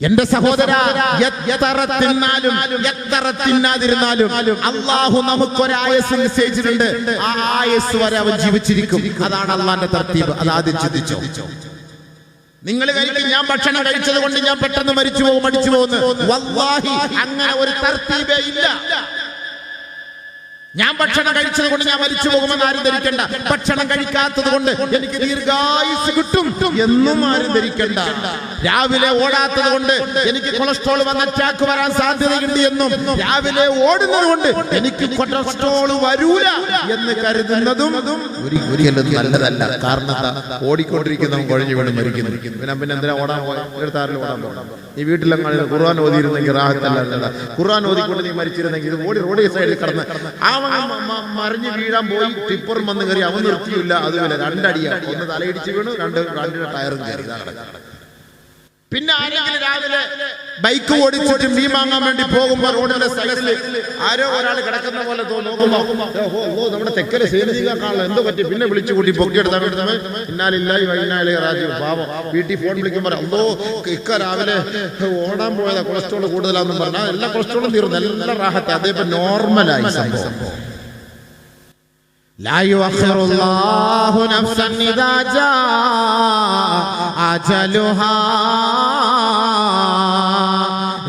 എന്റെ സഹോദര എത്ര തിന്നാലും എത്ര തിന്നാതിരുന്നാലും അള്ളാഹു നമുക്കൊരായസ് നിശ്ചയിച്ചിട്ടുണ്ട് ആ ആയസ് വരെ അവൻ ജീവിച്ചിരിക്കും. അതാണ് അള്ളാന്റെ തർത്തീബ്. അതാദ്യം ചിന്തിച്ചോ? നിങ്ങൾ കഴിക്കും ഞാൻ ഭക്ഷണം കഴിച്ചത് കൊണ്ട് ഞാൻ പെട്ടെന്ന് മരിച്ചു പോകും മടിച്ചു പോകുന്നു അങ്ങനെ ഒരു തർത്തീബേ ഇല്ല. ഞാൻ ഭക്ഷണം കഴിച്ചത് കൊണ്ട് ഞാൻ മരിച്ചു പോകുമെന്ന് ആരും ധരിക്കണ്ട. ഭക്ഷണം കഴിക്കാത്തത് കൊണ്ട് എനിക്ക് ദീർഘായുസ് കിട്ടും എന്നും ആരും ധരിക്കണ്ട. രാവിലെ ഓടാത്തത് കൊണ്ട് എനിക്ക് കൊളസ്ട്രോൾ വന്ന അറ്റാക്ക് വരാൻ സാധ്യതയുണ്ട് എന്നും രാവിലെ ഓടുന്നത് കൊണ്ട് എനിക്ക് കൊളസ്ട്രോൾ വരൂല എന്ന് കരുതുന്നതും നല്ലതല്ല. കാരണം? ഓടിക്കൊണ്ടിരിക്കുന്നവൻ കുഴഞ്ഞു വീണ് മരിക്കുന്നു. പിന്നെ പിന്നെ എന്തിനാ ഓടാൻ എടുത്താറിൽ ഓടാൻ പോകണം ഈ വീട്ടിലെങ്ങാനും ഖുർആൻ ഓതിയിരുന്നെങ്കിൽ റാഹത്തല്ല ഖുർആൻ ഓതിക്കൊണ്ട് നീ മരിച്ചിരുന്നെങ്കിൽ ഇത് ഓടി റോഡ് സൈഡിൽ കിടന്ന് മ- മറിഞ്ഞ് വീഴാൻ പോയി ടിപ്പറും വന്ന് കയറി അവൻ നിർത്തിയില്ല അതുപോലെ രണ്ടടിയാണ് ഒന്ന് തലയിടിച്ച് വീണു രണ്ട് രണ്ടിന്റെ ടയറും കയറി. പിന്നെ ആരെങ്കിലും രാവിലെ ബൈക്ക് ഓടിച്ചിട്ട് മീൻ വാങ്ങാൻ വേണ്ടി പോകുമ്പോ റോഡിന്റെ സൈഡിൽ ആരോ ഒരാൾ കിടക്കുന്ന പോലെ തോന്നുമ്പോ ഓ, ഓ, ഓ, നമ്മുടെ തെക്കലെ സേനജിക്കാണല്ലോ എന്തോ പറ്റി പിന്നെ വിളിച്ചു കൂട്ടി പൊക്കിയെടുത്താൽ ഇന്നാലില്ലായി വൈകുന്നേരം രാജീവ് പാവം വീട്ടിൽ ഫോൺ വിളിക്കുമ്പോൾ അല്ലോ ഇക്ക രാവിലെ ഓടാൻ പോയതാ കൊളസ്ട്രോൾ കൂടുതലാണെന്ന് പറഞ്ഞാൽ എല്ലാ കൊളസ്ട്രോളും തീർന്നു എല്ലാ റാഹത്തെ അതേപോലെ നോർമലായി സംഭവം لا يؤخر الله نفسا إذا جاء അജലുഹാ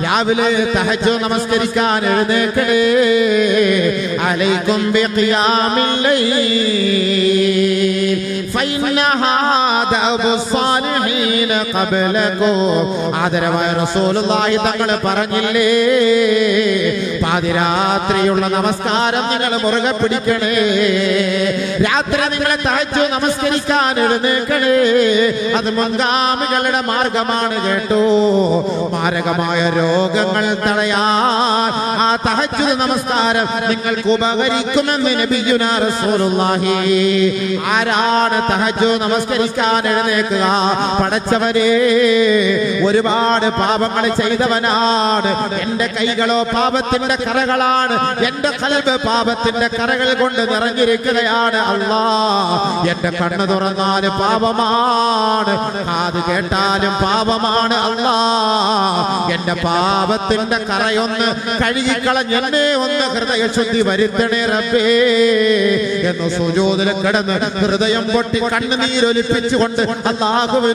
രാവിലെ തഹജോ നമസ്കരിക്കാൻ എഴുന്നേക്കണേ അലൈക്കും ബിഖിയാമില്ലൈ ഫൈനഹാദ അബ്സാലിഹ ആദരവായ റസൂലുള്ളാഹി തങ്ങൾ പറഞ്ഞില്ലേ? പാതിരാത്രിയുള്ള നമസ്കാരം നിങ്ങൾ മുറുകെ പിടിക്കണേ. രാത്രി നിങ്ങളെ താഴ്ച്ചു നമസ്കരിക്കാൻ എഴുന്നേക്കണേ. അത് മുൻഗാമികളുടെ മാർഗമാണ് കേട്ടോ. മാരകമായ രോഗങ്ങൾ തടയാൻ ആ തഹജ്ജു നമസ്കാരം നിങ്ങൾക്ക് ഉപകരിക്കുമെന്ന് നബിയുനാ റസൂലുള്ളാഹി. ആരാണ് തഹജ്ജു നമസ്കരിക്കാൻ എഴുന്നേക്കുക പടച്ചവരെ ഒരുപാട് പാപങ്ങൾ ചെയ്തവനാണ്. എന്റെ കൈകളോ പാപത്തിന്റെ കറകളാണ്. എന്റെ കലവ് പാപത്തിന്റെ കറകൾ കൊണ്ട് നിറഞ്ഞിരിക്കുകയാണ് അല്ലാ എന്റെ കണ്ണ് തുറന്നാൽ പാപമാണ്. അത് കേട്ടാലും പാപമാണ് അല്ലാ എന്റെ പാപത്തിന്റെ കറയൊന്ന് കഴുകിക്കളഞ്ഞ് എന്നെ ഒന്ന് ഹൃദയശുദ്ധി വരുത്തണേ റബ്ബേ എന്ന് സുജോതിൽ കിടന്ന് ഹൃദയം പൊട്ടി കണ്ണുനീരൊലിപ്പിച്ചുകൊണ്ട്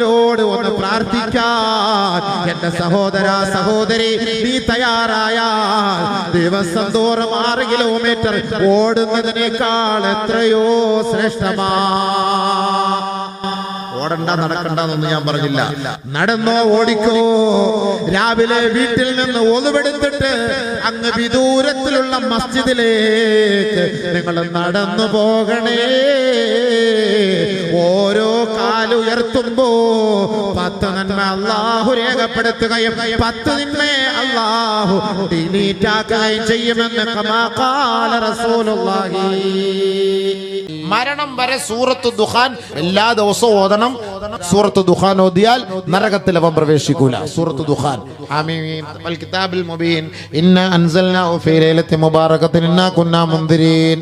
അള്ളാഹുവിനോട് ഒന്ന് പ്രാർത്ഥിക്കാൻ. എന്റെ സഹോദര സഹോദരി നീ തയ്യാറായാൽ ദിവസം തോറും ആറ് കിലോമീറ്റർ ഓടുന്നതിനേക്കാൾ എത്രയോ ശ്രേഷ്ഠമാ. ഓടണ്ട നടക്കണ്ടെന്നൊന്നും ഞാൻ പറഞ്ഞില്ല. നടന്നോ ഓടിക്കോ. രാവിലെ വീട്ടിൽ നിന്ന് ഒതുവെടുത്തിട്ട് അങ്ങ് വിദൂരത്തിലുള്ള മസ്ജിദിലേക്ക് നിങ്ങൾ നടന്നു പോകണേ. ഓരോ കാലുയർത്തുമ്പോ പത്ത് നന്മ അള്ളാഹു രേഖപ്പെടുത്തുകയും പത്ത് നന്മയെ അള്ളാഹു ഡിലീറ്റ് ആക്കുകയും ചെയ്യുമെന്ന് മരണം വരെ സൂറത്ത് ദുഹാൻ എല്ലാ ദിവസവും ഓതണം. സൂറത്ത് ദുഹാൻ ഓതിയാൽ നരകത്തിൽ അവൻ പ്രവേശിക്കൂല. സൂറത്ത് ദുഹാൻ ആമീൻ. കിതാബിൽ മുബീൻ. ഫീ ലൈലത്തി കുന്നാ മുൻദിരീൻ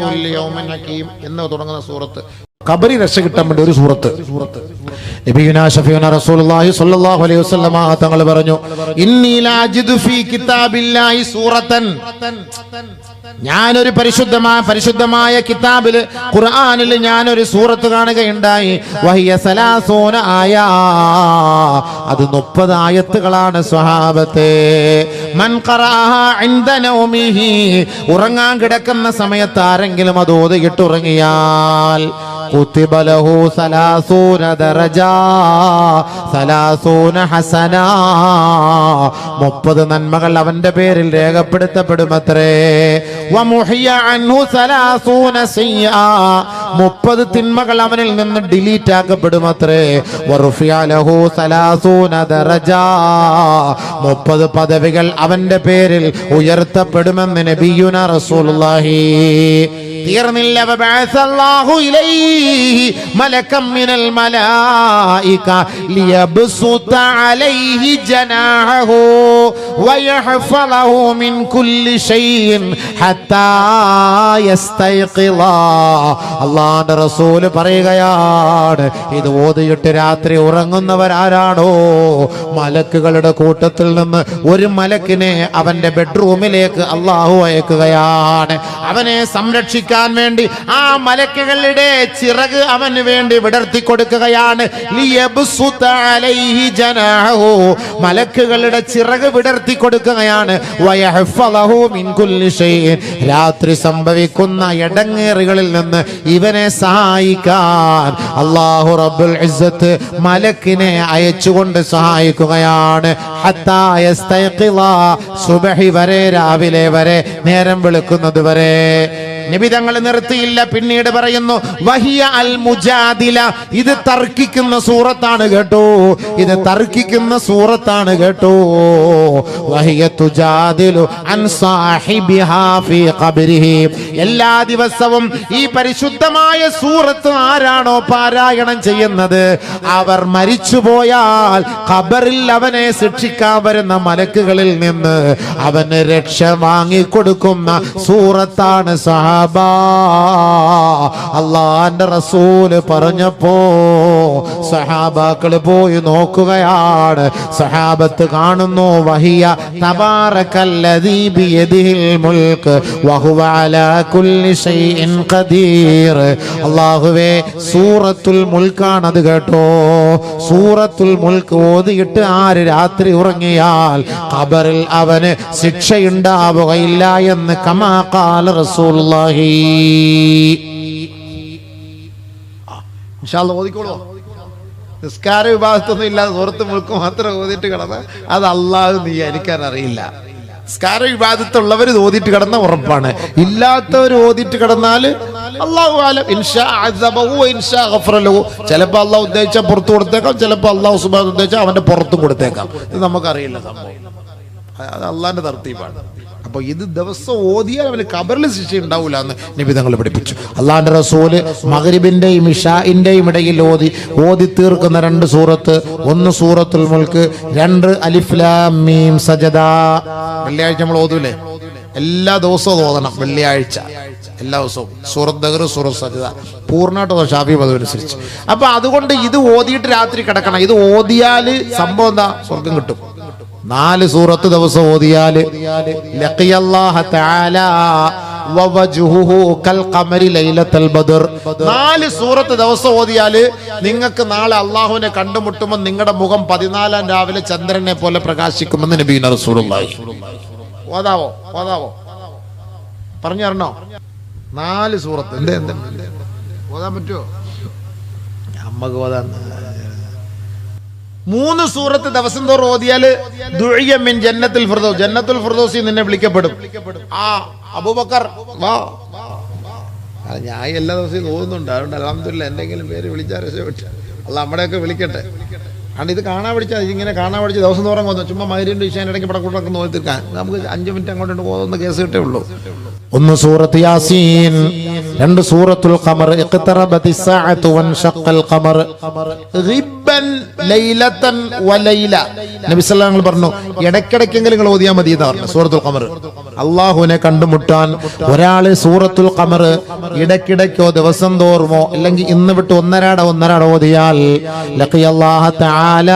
കുല്ലു ഹകീം എന്ന് തുടങ്ങുന്ന സൂറത്ത്. കബറി രക്ഷ കിട്ടാൻ വേണ്ടി ഒരു സൂറത്ത്. നബിയുനാ ഷഫീഉന റസൂലുള്ളാഹി സ്വല്ലല്ലാഹു അലൈഹി വസല്ലമ തങ്ങൾ പറഞ്ഞു ഇന്നി ലാജിദു ഫീ കിതാബില്ലാഹി സൂറത്തൻ. ഞാനൊരു പരിശുദ്ധമായ പരിശുദ്ധമായ കിതാബിൽ ഖുർആനിൽ ഞാനൊരു സൂറത്ത് കാണുകയുണ്ടായി. വഹിയ സലാസൂന ആയ. അത് മുപ്പത് ആയത്തുകളാണ് സ്വഹാബത്തെ. ഉറങ്ങാൻ കിടക്കുന്ന സമയത്ത് ആരെങ്കിലും അത് ഓതിയിട്ട് ഉറങ്ങിയാൽ കുത്തിബ ലഹു സലാസൂന ثلاثون ഹസന. മുപ്പത് നന്മകൾ അവന്റെ പേരിൽ രേഖപ്പെടുത്തപ്പെടുമത്രേ. മുപ്പത് തിന്മകൾ അവനിൽ നിന്ന് ഡിലീറ്റ് ആക്കപ്പെടുമത്രേ. മുപ്പത് പദവികൾ അവന്റെ പേരിൽ ഉയർത്തപ്പെടുമെന്ന് നബിയുന റസൂലുള്ളാഹി തീർന്നില്ല. മലക്കം മിനൽ മലായിക മിൻ കുല്ലി ഹത്താ റസൂൽ പറയുകയാണ് ഇത് ഓതിയിട്ട് രാത്രി ഉറങ്ങുന്നവരാരാണോ? മലക്കുകളുടെ കൂട്ടത്തിൽ നിന്ന് ഒരു മലക്കിനെ അവന്റെ ബെഡ്റൂമിലേക്ക് അള്ളാഹു അയക്കുകയാണ്. അവനെ സംരക്ഷിക്കാൻ വേണ്ടി ആ മലക്കുകളുടെ ചിറക് അവന് വേണ്ടി വിടർത്തി കൊടുക്കുകയാണ്. മലക്കുകളുടെ ചിറക് വിടർത്തി കൊടുക്കുകയാണ്. രാത്രി സംഭവിക്കുന്ന ഇടങ്ങേറുകളിൽ നിന്ന് ഇവനെ സഹായിക്കാൻ അള്ളാഹു റബ്ബുൽ മലക്കിനെ അയച്ചുകൊണ്ട് സഹായിക്കുകയാണ്. സുബഹി വരെ രാവിലെ വരെ നേരം വെളുക്കുന്നത് വരെ നബി തങ്ങൾ നിർത്തിയില്ല. പിന്നീട് പറയുന്നു വഹിയ അൽ മുജാദില ഇത് തർക്കിക്കുന്ന സൂറത്താണ് കേട്ടോ. ഇത് തർക്കിക്കുന്ന സൂറത്താണ് കേട്ടോ. വഹിയ തുജാദിലു അൻ സാഹിബിഹാ ഫീ ഖബ്രിഹി. എല്ലാ ദിവസവും ഈ പരിശുദ്ധമായ സൂറത്ത് ആരാണോ പാരായണം ചെയ്യുന്നത്? അവർ മരിച്ചുപോയാൽ ഖബറിൽ അവനെ ശിക്ഷിക്കാൻ വരുന്ന മലക്കുകളിൽ നിന്ന് അവന് രക്ഷ വാങ്ങിക്കൊടുക്കുന്ന സൂറത്താണ് സഹാബ അള്ളാന്റെ റസൂൽ പറഞ്ഞപ്പോ സഹാബാക്കൾ പോയി നോക്കുകയാണ്. സഹാബത്ത് കാണുന്നു വഹിയ അല്ലാഹുവേ സൂറത്തുൽ മുൽക്കാണത് കേട്ടോ. സൂറത്തുൽ മുൽക്ക് ഓതിയിട്ട് ആര് രാത്രി ഉറങ്ങിയാൽ ഖബറിൽ അവന് ശിക്ഷയുണ്ടാവുകയില്ല എന്ന് കമാ ഖാല റസൂലുള്ളാഹി ഓതിക്കോളൂ. നിസ്കാര വിഭാഗത്തൊന്നും ഇല്ലാതെ സുഹൃത്ത് മുഴുക്ക് മാത്രം ഓതിട്ട് കിടന്ന് അത് അള്ളാഹു നീ എനിക്കാൻ അറിയില്ല. നിസ്കാര വിഭാഗത്തുള്ളവർ ഓതിട്ട് കിടന്ന ഉറപ്പാണ്. ഇല്ലാത്തവർ ഓതിട്ട് കിടന്നാൽ അള്ളാഹു ആലം. ഇൻഷാ ഇൻഷാ ഗഫറലഹു ചിലപ്പോൾ അള്ളാഹു ഉദ്ദേശിച്ചാൽ പുറത്ത് കൊടുത്തേക്കാം ചിലപ്പോൾ അള്ളാഹു സുബാൻ ഉദ്ദേശിച്ചാൽ അവന്റെ പുറത്തും കൊടുത്തേക്കാം. ഇത് നമുക്കറിയില്ല സംഭവം. അത് അള്ളാന്റെ തർത്തീപാണ് അപ്പൊ ഇത് ദിവസം ഓതിയാൽ അവന് കബറിൽ ശിക്ഷ ഉണ്ടാവില്ല എന്ന് നബി തങ്ങൾ പഠിപ്പിച്ചു. അള്ളാന്റെ റസൂൽ മകരിബിന്റെയും ഇഷാഇന്റെയും ഇടയിൽ ഓതി ഓതി തീർക്കുന്ന രണ്ട് സൂറത്ത് ഒന്ന് സൂറത്തുൽ മുൽക്ക് രണ്ട് അലിഫ്ലാമീം സജദ. വെള്ളിയാഴ്ച നമ്മൾ ഓതൂലേ? എല്ലാ ദിവസവും ഓതണം വെള്ളിയാഴ്ച. എല്ലാ ദിവസവും. സൂറത്ത് ദഹർ സൂറത്ത് സജിത പൂർണമായിട്ട് ഷാഫി പദവി അനുസരിച്ച് അപ്പൊ അതുകൊണ്ട് ഇത് ഓതിയിട്ട് രാത്രി കിടക്കണം. ഇത് ഓതിയാൽ സംഭവം എന്താ? സ്വർഗം കിട്ടും. നാല് സൂറത്ത് ദിവസം ബദർ. നാല് സൂറത്ത് ദിവസം ഓതിയാൽ നിങ്ങൾക്ക് നാളെ അള്ളാഹുവിനെ കണ്ടുമുട്ടുമ്പോൾ നിങ്ങളുടെ മുഖം പതിനാലാം രാവിലെ ചന്ദ്രനെ പോലെ പ്രകാശിക്കുമെന്ന് നബീന റസൂലുള്ളാഹി. ഓതാവോ? ഓതാവോ? പറഞ്ഞു തരണോ? നാല് സൂറത്ത്. എന്ത് ഓതാൻ പറ്റുമോ അമ്മയ്ക്ക് ഓതാൻ മൂന്ന് സൂറത്ത് ദിവസം തോറും ഓതിയാൽ ദുഴിയമ്മിൻ മിൻ ജന്നത്തുൽ ഫിർദൗസ്. ജന്നത്തുൽ ഫർദോസി നിന്നെ വിളിക്കപ്പെടും. ആ അബൂബക്കർ വാ ഞാൻ എല്ലാ ദിവസവും തോന്നുന്നുണ്ട് അതുകൊണ്ട് അലഹമില്ല എന്തെങ്കിലും പേര് വിളിച്ചാൽ രക്ഷപ്പെട്ടു. അല്ല നമ്മുടെയൊക്കെ വിളിക്കട്ടെ. കാരണം ഇത് കാണാൻ പഠിച്ചാൽ ഇങ്ങനെ കാണാൻ പഠിച്ച് ദിവസം തോറും പോകുന്നു ചുമ്മാ മൈരിന്റെ വിഷയം ഇടയ്ക്ക് പടക്കൂട്ടൊക്കെ നോക്കി തീർക്കാൻ നമുക്ക് അഞ്ച് മിനിറ്റ് അങ്ങോട്ട് പോകുന്ന കേസ് കിട്ടേ ഉള്ളൂ. ഒന്ന് സൂറത്ത് യാസീൻ രണ്ട് സൂറത്തുൽ ഖമർ. ഇഖ്തറബതി സാഅതു വൻഷഖൽ ഖമർ. ഗിബ്ബൻ ലൈലതൻ വലൈല. നബി സല്ലല്ലാഹു പറഞ്ഞു ഇടയ്ക്കിടയ്ക്കെങ്കിലും നിങ്ങൾ ഓതിയാൽ മതി എന്ന് പറഞ്ഞു സൂറത്തുൽ ഖമർ. അള്ളാഹുവിനെ കണ്ടുമുട്ടാൻ ഒരാൾ സൂറത്തുൽ ഖമർ ഇടയ്ക്കിടയ്ക്കോ ദിവസം തോറുമോ അല്ലെങ്കിൽ ഇന്ന് വിട്ട് ഒന്നരാട ഒന്നരാട ഓതിയാൽ ലഖിയല്ലാഹ തആല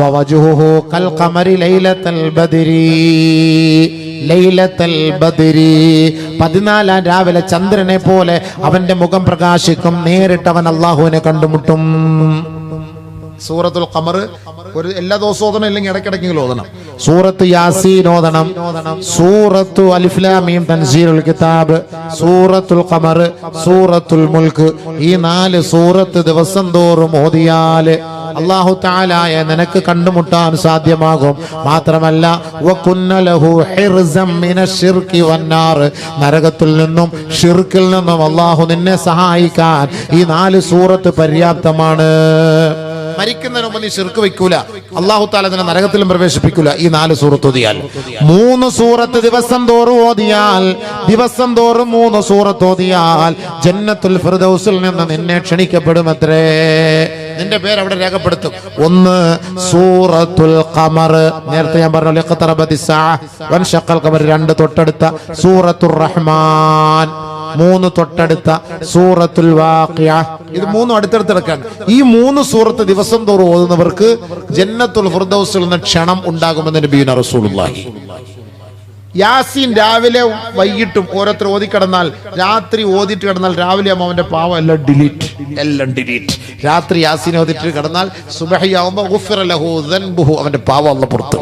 വവജുഹു കൽ ഖമരി ലൈലത്തൽ ബദരി. ലൈലത്തൽ ബദരി. പതിനാലാം രാവിലെ ചന്ദ്രനെ പോലെ അവന്റെ മുഖം പ്രകാശിക്കും. നേരിട്ട് അവൻ അള്ളാഹുവിനെ കണ്ടുമുട്ടും. സൂറത്തുൽ ഖമർ ഒരു എല്ലാ ദിവസവും ഓതണം ഇല്ലെങ്കിൽ ഇടയ്ക്കിടയ്ക്കെങ്കിലും ഓതണം. സൂറത്ത് യാസീൻ ഓതണം. സൂറത്തു അലിഫ്ലാമീം തൻസീലുൽ കിതാബ്. സൂറത്തുൽ ഖമർ സൂറത്തുൽ മുൽക്ക്. ഈ നാല് സൂറത്ത് ദിവസം തോറും ഓതിയാൽ അള്ളാഹു താലായ നിനക്ക് കണ്ടുമുട്ടാൻ സാധ്യമാകും. മാത്രമല്ല ശിർക്കി നരകത്തിൽ നിന്നും ഷിർക്കിൽ നിന്നും അള്ളാഹു നിന്നെ സഹായിക്കാൻ ഈ നാല് സൂറത്ത് പര്യാപ്തമാണ്. മരിക്കുന്നതിന് മുമ്പ് നീ ഷിർക്ക് വെക്കൂല. അള്ളാഹു താല അതിനെ നരകത്തിലും പ്രവേശിപ്പിക്കില്ല ഈ നാല് സൂറത്ത് ഓതിയാൽ. മൂന്ന് സൂറത്ത് ദിവസം തോറും ഓതിയാൽ. ദിവസം തോറും മൂന്ന് സൂറത്ത് ഓതിയാൽ. ജന്നത്തുൽ ഫിർദൌസിൽ നിന്ന് നിന്നെ ക്ഷണിക്കപ്പെടുമത്രേ നിന്റെ പേര് അവിടെ രേഖപ്പെടുത്തും. ഒന്ന് സൂറത്തുൽ ഖമർ. നേരത്തെ ഞാൻ പറഞ്ഞു വൻഷക്കൽ ഖമർ രണ്ട് തൊട്ടടുത്ത സൂറത്തുർ റഹ്മാൻ. മൂന്ന് തൊട്ടടുത്ത സൂറത്തുൽ വാഖിയ. ഇത് മൂന്നും അടുത്തടുത്ത് കിടക്കാണ് ഈ മൂന്ന് സൂറത്ത് ദിവസം തോറും ഓതുന്നവർക്ക് ജന്നത്തുൽ ഫിർദൗസിൽ നിന്ന് ക്ഷണം ഉണ്ടാകുമെന്ന് നബിയുന റസൂലുള്ളാഹി. യാസീൻ രാവിലെ വൈകിട്ടും ഓരോരുത്തർ ഓതിക്കിടന്നാൽ രാത്രി ഓതിട്ട് കിടന്നാൽ രാവിലെ ആകുമ്പോൾ അവന്റെ പാവം എല്ലാം ഡിലീറ്റ്. എല്ലാം ഡിലീറ്റ്. രാത്രി യാസീൻ ഓതിട്ട് കിടന്നാൽ സുബഹിയാവുമ്പോൾ അവന്റെ പാവം അല്ല പുറത്തു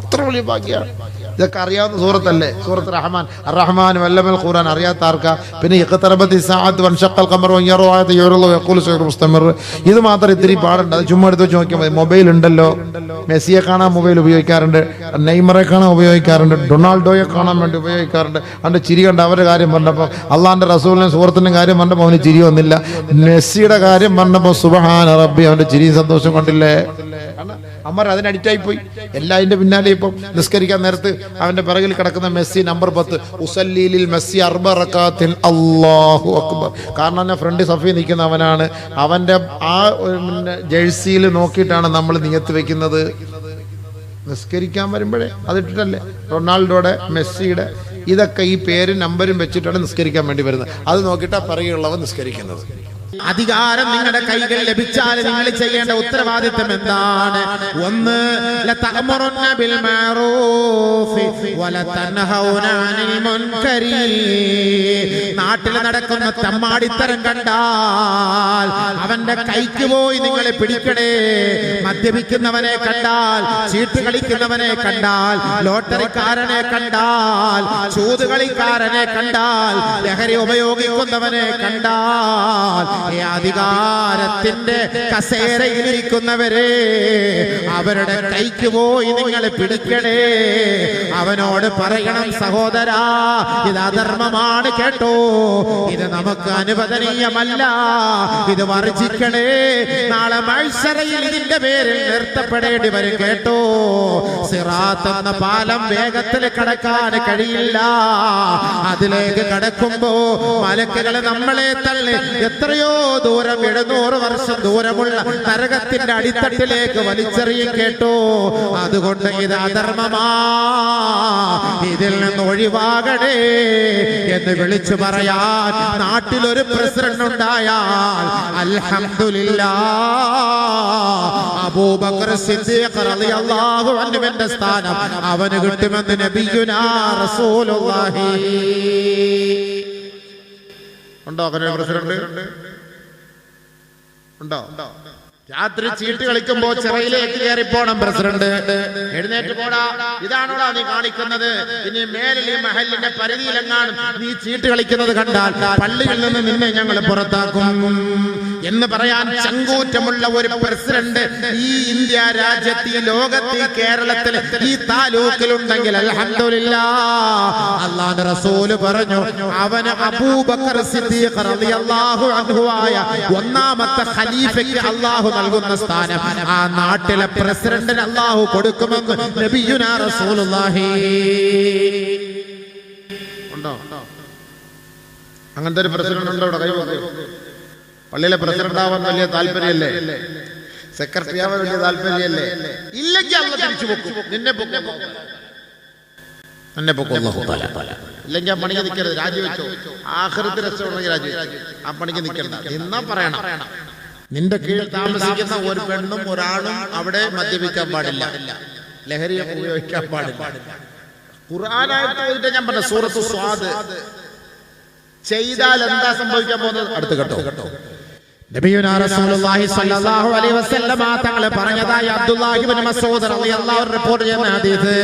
എത്ര വലിയ ഭാഗ്യമാണ് ഇതൊക്കെ അറിയാവുന്ന സൂറത്തല്ലേ? സൂറത്ത് റഹ്മാൻ. റഹ്മാൻ വല്ലമൽ ഖുറാൻ അറിയാത്ത ആർക്കാ പിന്നെ ഇത് മാത്രം ഇത്തിരി പാടുണ്ട്. അത് ചുമ്മാ എടുത്ത് വെച്ച് നോക്കിയാൽ മതി. മൊബൈൽ ഉണ്ടല്ലോ. മെസ്സിയെ കാണാൻ മൊബൈൽ ഉപയോഗിക്കാറുണ്ട്. നെയ്മറെ കാണാൻ ഉപയോഗിക്കാറുണ്ട്. ഡൊണാൾഡോയെ കാണാൻ വേണ്ടി ഉപയോഗിക്കാറുണ്ട്. അവന്റെ ചിരി കണ്ട് അവരുടെ കാര്യം പറഞ്ഞപ്പോൾ അള്ളാന്റെ റസൂലിനെ സുഹൃത്തിന്റെ കാര്യം പറഞ്ഞപ്പോൾ അവന് ചിരി വന്നില്ല. മെസ്സിയുടെ കാര്യം പറഞ്ഞപ്പോൾ സുബഹാൻ റബ്ബി അവന്റെ ചിരി സന്തോഷം കൊണ്ടില്ലേ? അമ്മർ അതിന് അഡിക്റ്റായി പോയി എല്ലാതിന്റെ പിന്നാലെ ഇപ്പം നിസ്കരിക്കാൻ നേരത്ത് അവന്റെ പിറകിൽ കിടക്കുന്ന മെസ്സി നമ്പർ പത്ത്. ഉസല്ലീലിൽ മെസ്സി അർബറക്കാത്തിൻ അള്ളാഹു അക്ബർ. കാരണം എന്നെ ഫ്രണ്ട് സഫി നിൽക്കുന്ന അവനാണ് അവന്റെ ആ ജേഴ്സിയിൽ നോക്കിയിട്ടാണ് നമ്മൾ നിയത്ത് വെക്കുന്നത്. നിസ്കരിക്കാൻ വരുമ്പോഴേ അതിട്ടിട്ടല്ലേ റൊണാൾഡോയുടെ മെസ്സിയുടെ ഇതൊക്കെ ഈ പേരും നമ്പരും വെച്ചിട്ടാണ് നിസ്കരിക്കാൻ വേണ്ടി വരുന്നത്. അത് നോക്കിയിട്ടാണ് പറയുള്ളവൻ നിസ്കരിക്കുന്നത്. അധികാരം നിങ്ങളുടെ കൈകൾ ലഭിച്ചാൽ നിങ്ങൾ ചെയ്യേണ്ട ഉത്തരവാദിത്തം എന്താണ്? ഒന്ന് നാട്ടിൽ നടക്കുന്ന തമ്മാടിത്തരം കണ്ടാൽ അവന്റെ കൈക്ക് പോയി നിങ്ങളെ പിടിക്കണേ. മദ്യപിക്കുന്നവനെ കണ്ടാൽ ചീട്ട് കളിക്കുന്നവനെ കണ്ടാൽ ലോട്ടറിക്കാരനെ കണ്ടാൽ ചൂത് കളിക്കാരനെ കണ്ടാൽ ലഹരി ഉപയോഗിക്കുന്നവനെ കണ്ടാൽ അധികാരത്തിന്റെ കസേരയിലിരിക്കുന്നവരെ അവരുടെ കൈക്ക് പോയി നിങ്ങൾ പിടിക്കണേ. അവനോട് പറയണം സഹോദരാ ഇത് അധർമ്മമാണ് കേട്ടോ. ഇത് നമുക്ക് അനുവദനീയമല്ല. ഇത് വർജിക്കണേ. നാളെ മത്സരയിൽ ഇതിന്റെ പേരിൽ നിർത്തപ്പെടേണ്ടി വരും കേട്ടോ. സിറാത്ത് എന്ന പാലം വേഗത്തിൽ കടക്കാൻ കഴിയില്ല. അതിലേക്ക് കടക്കുമ്പോ മലക്കുകൾ നമ്മളെ തള്ളി. എത്രയോ ദൂരം എഴുന്നൂറ് വർഷം ദൂരമുള്ള നരകത്തിന്റെ അടിത്തട്ടിലേക്ക് വലിച്ചെറിയും കേട്ടോ. അതുകൊണ്ട് ഇത് അധർമ്മമാ. ഇതിൽ നിന്ന് ഒഴിവാകണേ എന്ന് വിളിച്ചു പറയാൻ നാട്ടിലൊരു പ്രസിഡന്റ് ഉണ്ടായാൽ അൽഹംദുലില്ലാ. അബൂബക്കർ സിദ്ദീഖ് റളിയല്ലാഹു സ്ഥാനം അവന് കിട്ടുമെന്ന് നബിയുനാ റസൂലുള്ളാഹി. ഉണ്ടോ അങ്ങനെ പ്രസിഡന്റ്? ഉണ്ടോ രാത്രി ചീട്ട് കളിക്കുമ്പോ ചിറയിലേക്ക് കയറി പോണം പ്രസിഡന്റ്. എഴുന്നേറ്റ് പോടാ. ഇതാണോടാ നീ കാണിക്കുന്നത്? ഇനി മേലിൽ ഈ മഹലിന്റെ പരിധിയിലെങ്ങാനും നീ ചീട്ട് കളിക്കുന്നത് കണ്ടാൽ പള്ളിയിൽ നിന്ന് നിന്നെ ഞങ്ങൾ പുറത്താക്കും. എന്ന് പറയാൻ ചങ്കൂറ്റമുള്ള ഒരു പ്രസിഡന്റ് ഈ ഇന്ത്യ രാജ്യത്ത് ഈ ലോകത്ത് ഈ കേരളത്തിൽ ഈ താലൂക്കിലുണ്ടെങ്കിൽ അൽഹംദുലില്ലാ. അള്ളാഹുവിന്റെ റസൂൽ പറഞ്ഞു അവന് അബൂബക്കർ സിദ്ദീഖ് റളിയല്ലാഹു അൻഹുവായ ഒന്നാമത്തെ ഖലീഫയ്ക്ക് അള്ളാഹു നൽകുന്ന സ്ഥാനം ആ നാട്ടിലെ പ്രസിഡന്റിന് അള്ളാഹു കൊടുക്കുമെന്ന് നബിയുനാ റസൂലുള്ളാഹി. ഉണ്ടോ? അങ്ങനത്തെ ഒരു പ്രസിഡന്റ് ഉണ്ടോ ഇവിടെ കൈവന്നു പള്ളിയിലെ പ്രസിഡന്റ് ആവാൻ വലിയ താല്പര്യമല്ലേ? സെക്രട്ടറി ആവാൻ വലിയ താല്പര്യമല്ലേ? ഇല്ലെങ്കിൽ അല്ല തിരിച്ചു പൊക്കും. നിന്നെ പൊക്കും. എന്നെ പൊക്കും. ഇല്ലെങ്കിൽ ആ പണിക്ക് നിൽക്കരുത് രാജിവെച്ചോ. ആഹൃതി രസമുണ്ടെങ്കിൽ രാജി ആ പണിക്ക് നിൽക്കണ്ട എന്നാ പറയണം? നിന്റെ കീഴിൽ താമസിക്കുന്ന ഒരു പെണ്ണും ഒരാളും അവിടെ മദ്യപിക്കാൻ പാടില്ല. ലഹരി ഉപയോഗിക്കാൻ പാടില്ല. ഖുർആനായിട്ട് ഞാൻ പറഞ്ഞ സൂറത്ത് സ്വാദ്. ചെയ്താൽ എന്താ സംഭവിക്കാൻ പോകുന്നത്? അടുത്ത് കേട്ടോ തങ്ങൾ പറഞ്ഞതായി മസൂദ് റളിയല്ലാഹു റിപ്പോർട്ട് ചെയ്യുന്ന ഹദീസ്.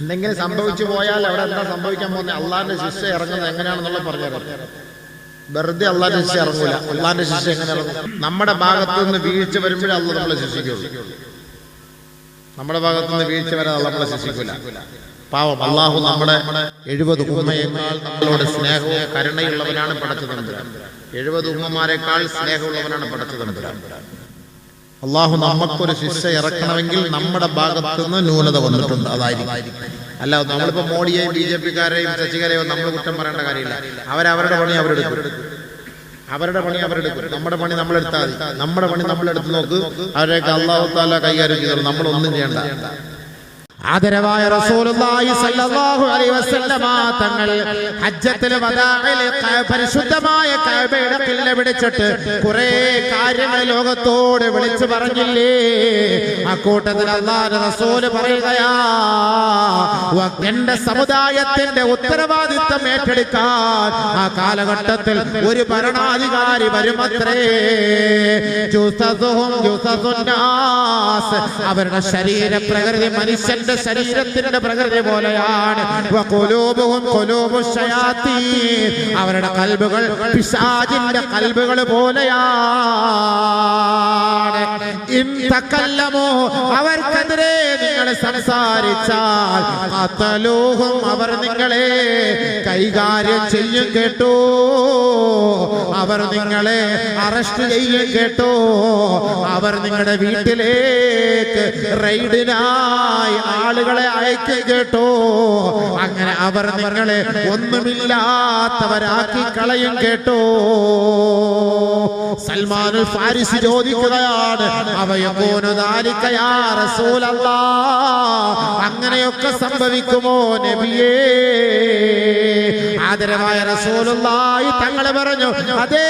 എന്തെങ്കിലും സംഭവിച്ചു പോയാൽ അവിടെ എന്താ സംഭവിക്കാൻ പോകുന്നത്? അള്ളാഹിന്റെ ശിക്ഷ ഇറങ്ങുന്നത് എങ്ങനെയാണെന്നുള്ളത് പറഞ്ഞുതരാം വെറുതെ അള്ളാഹ് ശിക്ഷ ഇറങ്ങൂല. അള്ളാന്റെ ശിക്ഷ എങ്ങനെ ഇറങ്ങും? നമ്മുടെ ഭാഗത്ത് നിന്ന് വീഴ്ച വരുമ്പോഴേ അള്ളാഹ് നമ്മളെ ശിക്ഷിക്കുള്ളൂ നമ്മുടെ ഭാഗത്ത് നിന്ന് വീഴ്ച വരാതെ നമ്മളെ ശിക്ഷിക്കൂല. പാവം അള്ളാഹു നമ്മുടെ എഴുപത് ഉമ്മയേക്കാൾ നമ്മളോട് സ്നേഹവും കരുണയുള്ളവനാണ് പടച്ചു എഴുപത് ഉമ്മമാരെക്കാൾ സ്നേഹമുള്ളവനാണ് പടച്ചു തമ്പുരാൻ അള്ളാഹു നമ്മക്കൊരു ശിക്ഷ ഇറക്കണമെങ്കിൽ നമ്മുടെ ഭാഗത്ത് നിന്ന് ന്യൂനത വന്നിട്ടുണ്ട്. അതായിരിക്കും. അല്ല നമ്മളിപ്പോ മോഡിയെയും ബി ജെ പിക്കാരെയും ശശികരെയും നമ്മൾ കുറ്റം പറയേണ്ട കാര്യമില്ല. അവരവരുടെ പണി അവരെടുക്കും. അവരുടെ പണി അവരെടുക്കും. നമ്മുടെ പണി നമ്മളെടുത്താൽ മതി. നമ്മുടെ പണി നമ്മൾ നമ്മളെടുത്ത് നോക്ക്. അവരെയൊക്കെ അള്ളാഹു താല കൈകാര്യം ചെയ്തോളും. നമ്മളൊന്നും ചെയ്യണ്ട. ആദരവായ റസൂലുള്ളാഹി സ്വല്ലല്ലാഹു അലൈഹി വസല്ലമ തങ്ങൾ ഹജ്ജത്തുൽ വദാഇൽ പരിശുദ്ധമായ കഅബയുടെ കില്ല പിടിച്ചിട്ട് കുറേ കാര്യങ്ങൾ ലോകത്തോട് വിളിച്ചു പറഞ്ഞില്ലേ അക്കൂട്ടത്തിൽ അല്ലാഹുവിന്റെ റസൂൽ പറയുകയാ എന്റെ സമുദായത്തിന്റെ ഉത്തരവാദിത്തം ഏറ്റെടുക്കാൻ ആ കാലഘട്ടത്തിൽ ഒരു ഭരണാധികാരി വരുമത്രേ. അവരുടെ ശരീര പ്രകൃതി ശരീരത്തിന്റെ പ്രകൃതി പോലെയാണ്. അവരുടെ കൽബുകൾ പിശാജിന്റെ കൽബുകൾ പോലെയാണ് ഇൻ തകല്ലമോ അവർക്കെതിരെ നിങ്ങൾ സംസാരിച്ചാൽ അവർ നിങ്ങളെ കൈകാര്യം ചെയ്യും കേട്ടോ. അവർ നിങ്ങളെ അറസ്റ്റ് ചെയ്യും കേട്ടോ. അവർ നിങ്ങളുടെ വീട്ടിലേക്ക് റെയ്ഡിനായി ആളുകളെ അയക്കും കേട്ടോ. അങ്ങനെ അവർ നിങ്ങളെ ഒന്നുമില്ലാത്തവരാക്കി കളയും കേട്ടോ. സൽമാൻ ഫാരിസ് ചോദിക്കുകയാണ് അങ്ങനെയൊക്കെ സംഭവിക്കുമോ നബിയേ ആദരവായ റസൂലുള്ളാഹി തങ്ങളെ പറഞ്ഞു അതേ.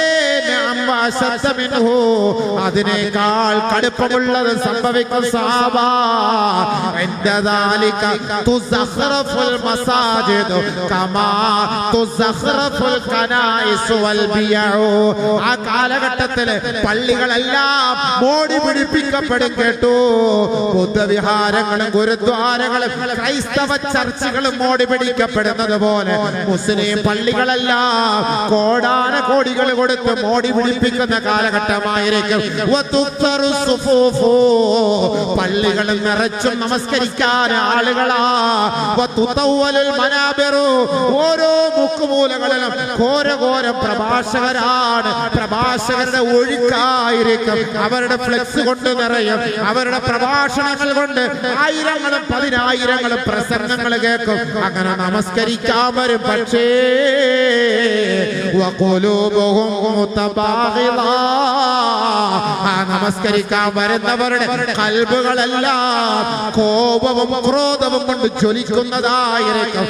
അതിനേക്കാൾ കടുപ്പമുള്ളത് സംഭവിക്കും ആ കാലഘട്ടത്തിൽ പള്ളികളെല്ലാം മോടി പിടിപ്പിക്കപ്പെടും കേട്ടു. ബുദ്ധവിഹാരങ്ങളും ഗുരുദ്വാരങ്ങളും ക്രൈസ്തവ ചർച്ചകളും മോടി പിടിക്കപ്പെടുന്നത് പോലെ മുസ്ലിം പള്ളികളെല്ലാം കോടാന കോടികൾ കൊടുത്ത് മോടി പിടിപ്പിക്കുന്ന കാലഘട്ടമായിരിക്കും. പള്ളികൾ നിറച്ചും നമസ്കരിക്കാൻ ആളുകളാ. ഓരോ മുക്കുമൂലകളിലും ഘോരഘോരം പ്രഭാഷകരാണ്. പ്രഭാഷകരുടെ ഒഴുക്കായിരിക്കും. അവരുടെ ഫ്ലെക്സ് കൊണ്ട് നിറയും. അവരുടെ പ്രഭാഷണങ്ങൾ കൊണ്ട് ആയിരങ്ങളും പതിനായിരങ്ങളും പ്രസംഗങ്ങൾ കേൾക്കും. അങ്ങനെ നമസ്കരിക്കാൻ വരും. പക്ഷേ നമസ്കരിക്കാൻ വരുന്നവരുടെ കൽബുകളെല്ലാം കോപവും ക്രോധവും കൊണ്ട് ജ്വലിക്കുന്നതായിരിക്കും.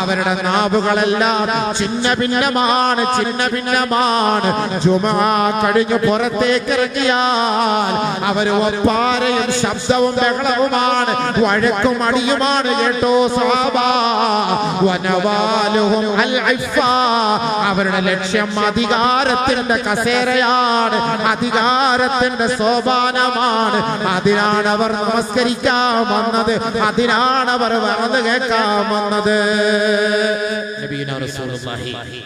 അവരുടെ നാവുകളെല്ലാം ചിന്ന ഭിന്നമാണ് ചിന്ന ഭിന്നമാണ് ജുമാ കഴിഞ്ഞു പുറത്തേക്ക് ഇറങ്ങിയാൽ അവർ ഒപ്പാരയും ശബ്ദവും ബഹളവുമാണ് വഴക്കും അടിയുമാണ് കേട്ടോ സാബാ വനവാലുഹും അൽ. അവരുടെ ലക്ഷ്യം അധികാരത്തിന്റെ കസേരയാണ്. അധികാരത്തിന്റെ സോപാനമാണ്. അതിനാണ് അവർ നമസ്കരിക്കാൻ വന്നത്. അതിനാണ് അവർ വന്നത് കേൾക്കാൻ വന്നത്. നബീന റസൂലുള്ളാഹി.